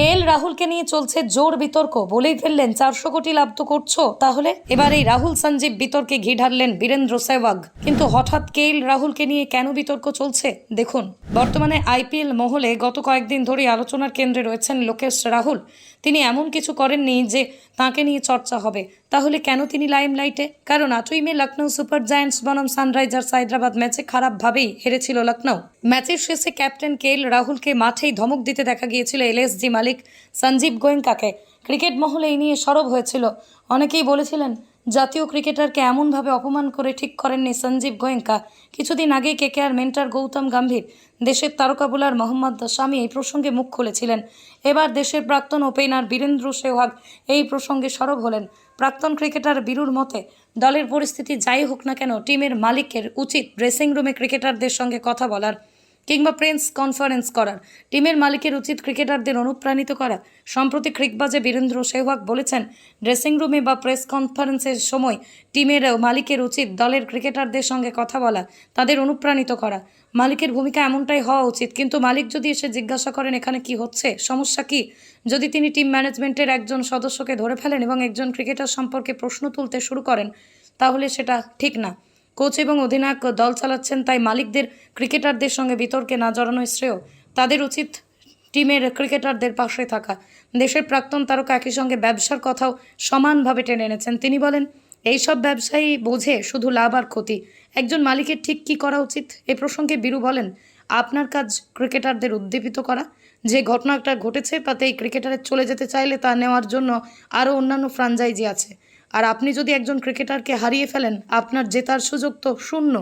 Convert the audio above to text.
কে এল রাহুলকে নিয়ে চলছে জোর বিতর্ক। বলেই ফেললেন, চারশো কোটি লাভ তো করছ। তাহলে এবার এই রাহুল সঞ্জীব বিতর্কে ঘি ঢাললেন বীরেন্দ্র সেহবাগ কিন্তু হঠাৎ কে এল রাহুলকে নিয়ে কেন বিতর্ক চলছে? দেখুন, বর্তমানে আইপিএল মহলে গত কয়েকদিন ধরেই আলোচনার কেন্দ্রে রয়েছেন লোকেশ রাহুল। তিনি এমন কিছু করেননি যে তাকে নিয়ে চর্চা হবে। তাহলে কেন তিনি লাইমলাইটে? কারণ আটই মে লখনৌ সুপার জায়ান্টস বনাম সানরাইজার্স হায়দ্রাবাদ ম্যাচে খারাপভাবেই হেরেছিল লখনৌ ম্যাচের শেষে ক্যাপ্টেন কে এল রাহুলকে মাঠেই ধমক দিতে দেখা গিয়েছিল এলএসজি মালিক। সঞ্জীব গোয়েঙ্কাকে। ক্রিকেট মহলে এই নিয়ে সরব হয়েছিল। অনেকেই বলেছিলেন, জাতীয় ক্রিকেটারকে এমনভাবে অপমান করে ঠিক করেননি সঞ্জীব গোয়েঙ্কা। কিছুদিন আগে কেকেআর মেন্টার গৌতম গম্ভীর, দেশের তারকা বোলার মোহাম্মদ শামি এই প্রসঙ্গে মুখ খুলেছিলেন। এবার দেশের প্রাক্তন ওপেনার বীরেন্দ্র সেহওয়াগ এই প্রসঙ্গে সরব হলেন। প্রাক্তন ক্রিকেটার বীরুর মতে, দলের পরিস্থিতি যাই হোক না কেন, টিমের মালিকের উচিত ড্রেসিং রুমে ক্রিকেটারদের সঙ্গে কথা বলার। কিংবা প্রেস কনফারেন্স করার। টিমের মালিকের উচিত ক্রিকেটারদের অনুপ্রাণিত করা। সম্প্রতি ক্রিকবাজে বীরেন্দ্র সেহওয়াগ বলেছেন ড্রেসিং রুমে বা প্রেস কনফারেন্সের সময় টিমের মালিকের উচিত দলের ক্রিকেটারদের সঙ্গে কথা বলা, তাদের অনুপ্রাণিত করা। মালিকের ভূমিকা এমনটাই হওয়া উচিত, কিন্তু মালিক যদি এসে জিজ্ঞাসা করেন এখানে কি হচ্ছে, সমস্যা কি? যদি তিনি টিম ম্যানেজমেন্টের একজন সদস্যকে ধরে ফেলেন এবং একজন ক্রিকেটার সম্পর্কে প্রশ্ন তুলতে শুরু করেন, তাহলে সেটা ঠিক না। কোচ এবং অধিনায়ক দল চালাচ্ছেন, তাই মালিকদের ক্রিকেটারদের সঙ্গে বিতর্কে না জড়ানোই শ্রেয়। তাদের উচিত টিমের ক্রিকেটারদের পাশে থাকা। দেশের প্রাক্তন তারকা একই সঙ্গে ব্যবসার কথাও সমানভাবে টেনে এনেছেন। তিনি বলেন, এইসব ব্যবসায়ী বোঝে শুধু লাভ আর ক্ষতি। একজন মালিকের ঠিক কী করা উচিত? এ প্রসঙ্গে বীরু বলেন, আপনার কাজ ক্রিকেটারদের উদ্দীপিত করা। যে ঘটনাটা ঘটেছে তাতে এই ক্রিকেটারের চলে যেতে চাইলে তা নেওয়ার জন্য আরও অন্যান্য ফ্রাঞ্চাইজি আছে। আর আপনি যদি একজন ক্রিকেটারকে হারিয়ে ফেলেন আপনার জেতার সুযোগ তো শূন্য।